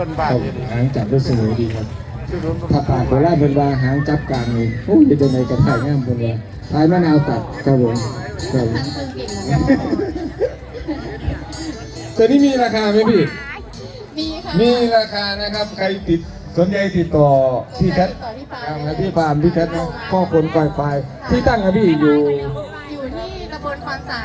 อินบ้านครับอยู่ดิหางจับได้สวยดีครับชื่อรุ่นถ้าปากโบราณเป็นว่าหางจับกลางนี่โอ้ยจะในกระถ่ายงามเป็นว่าทายมะนาวตัดครับผมครับผมทั้งซึ่งเก่งเหมือนกันตัวนี้มีราคาไหมพี่ มีค่ะมีราคานะครับ ใครติดสนใจติดต่อพี่แคทต่อที่ฟาคร์รับมพี่ฟาร์มพี่แคทนะข้อคนปล่อยไฟที่ตั้งอะพี่อยู่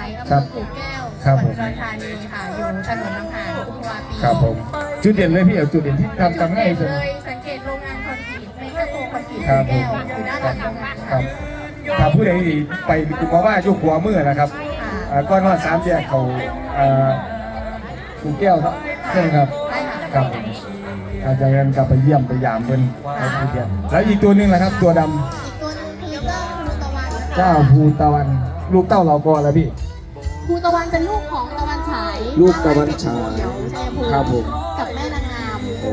ายอำเภครัอบกู่แก้วครับจังหวัดอุดรธานีค่ะอยู่ถนนลำหานกุมภาวะปีครับผมจุดเด่นเลยพี่เอาจุดเด่นที่ทำทำง่ายที่สุดเลยสังเกตโรงงานคอนกรีตในกระโปรงคอนกรีตครับแก้วอยู่ด้านหลังโรงงานครับถ้าผู้ใดไปกุมาว่ายุคหัวมือนะครับค่ะอ่าก้อนว่าสามแยกเขาอ่ากูแก้วเนาะใช่ไหมครับใช่ค่ะครับผมอาจจะกันกลับไปเยี่ยมไปยามเพิ่นครับพี่แก้วแล้วอีกตัวหนึงนะครับ ตัวดำอีกตัวหนึงคือเจ้าภูตะวันเจ้าภูตะวัน ลูกเต้าเราก่อนแล้วพี่ ภูตะวันเป็นลูกของตะวันฉายลูกตะวันฉายชัยภูมิครับผม กับแม่นางงาม โอ้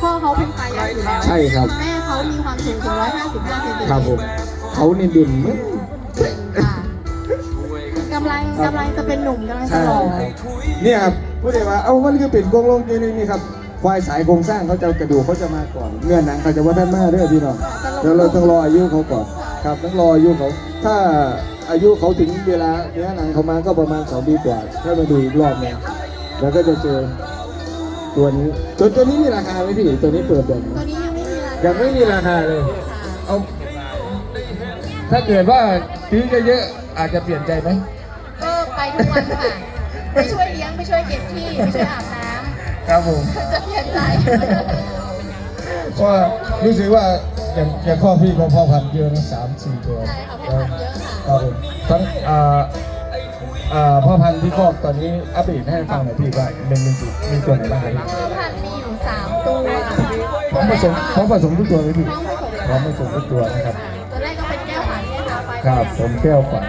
พ่อเขาเป็นพายักอยู่แล้วใช่ครับ แม่เขามีความสูงถึง155เซนติเมตรครับผมเขานี่ดุนมึง ค่ะกำลังกำลังจะเป็นหนุ่มกำลังจะใช่หล่อครับเนี่ยครับผู้ใดว่าเอ้ามันคือเป็นกรงลงอยู่นี่นี่ครับควายสายโครงสร้างเขาจะกระดูกเขาจะมาก่อนเนื้อหนังเขาจะว่าท่านมาเด้อพี่น้องเดี๋ยวเราต้องรออายุเขาก่อนครับต้องรออายุเขา ถ้า อายุเขาถึงเวลาเนื้อหนังเขามาก็ประมาณสองปีกว่าถ้ามาดูอีกรอบหนึงแล้วก็จะเจอตัวนี้ตัวตัวนี้มีราคาไหมพี่ตัวนี้เปิดแบบตัวนี้ยังไม่มีราคายังไม่มีราคาเลยค่ะเอาถ้าเกิดว่าซื้อเยอะๆอาจจะเปลี่ยนใจไหมก็ไปทุกวันค่ะไปช่วยเลี้ยงไปช่วยเก็บที่ไปช่วยอาบน้ครับผมำจะเปลี่ยนใจเพราะว่ารู้สึกว่า อย่างอย่างข้อพี่ก็พ่อพันธุ์เยอะนะสามสี่ตัวใช่ค่ะพ่อพันธุ์เยอะค่ะ ครับผมทั้งอ่าอ่าพ่อพันธุ์ที่คอกตอนนี้อัปเดตให้ฟังหน่อยพี่ว่าหนึ่งหนึ่งจุดมีตัวไหนบ้างครับพี่พ่อพันธุ์มีอยู่สามตัวพร้อมผสมพร้อมผสมทุกตัวไหมพี่พร้อมผสมพร้อมผสมทุกตัวนะครับ ตัวแรกก็เป็นแก้วขวัญเนี่ยค่ะไฟครับผมแก้วฝัน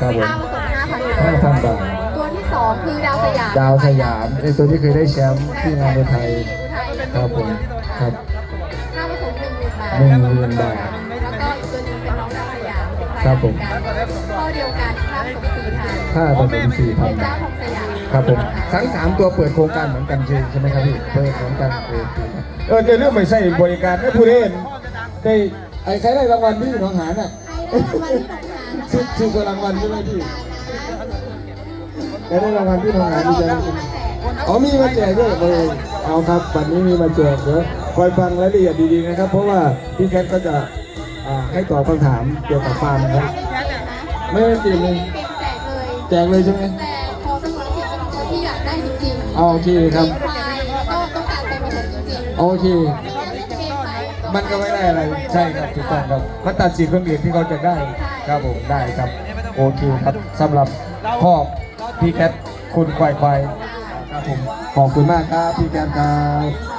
ครับผม ค่าผสมห้าพันห้าพันบาท ตัวที่สองคือดาวสยามดาวสยามไอตัวที่เคยได้แชมป์ที่งานในไทย ครับผมครับ ค่าผสมหนึ่งหมื่นบาท หนึ่งหมื่นบาท แล้วก็อีกตัวหนึงเป็นน้องดาวสยามเป็นไทยครับผม ข้อเดียวกันค่าผสมสี่พันค่าผสมสี่พัเป็นนเจ้าของสยามครับผมทั้งสามตัวเปิดโครงการเหมือนกันใช่ใช่ไหมครับพี่เปิดเหมือนกันโอเคครับเออเดี๋ยวเรื่องไม่ใช่บริการไม่ผู้เล่นได้ไอ้ใครได้รางวัลพี่หนองหานอะให้ได้รางวัลที่หนองหานนะคะชื่อชื่อรางวัลใช่ไหมพี่ใครได้รางวัลพี่หนองหานดีใจไหม อ๋อมีมาแจกด้วยเลยเอาครับวันนี้มีมาแจกเดี๋ยว คอยฟังรายละเอียดดีๆนะครับ เพราะว่าพี่แคทก็จะอ่าให้ตอบคำถามเกี่ยวกับฟาร์มนะครับไม่ได้ติดเลยแจกเลยแจกเลยใช่ไหมแต่พอสมมติเป็นตัวที่อยากได้จริงๆอ๋อโอเคครับ ควายก็ต้องการไปผสมจริงๆโอเค ไม่งั้นเล่นเกมไปมันก็ไม่ได้อะไร ใช่ครับถูกต้องครับมันตัดสินคนอื่นที่เขาจะได้ครับผมได้ครับ โอเคครับสำหรับพ่อพี่แคทคุณควายควายครับผมขอบคุณมากครับพี่แคทครับ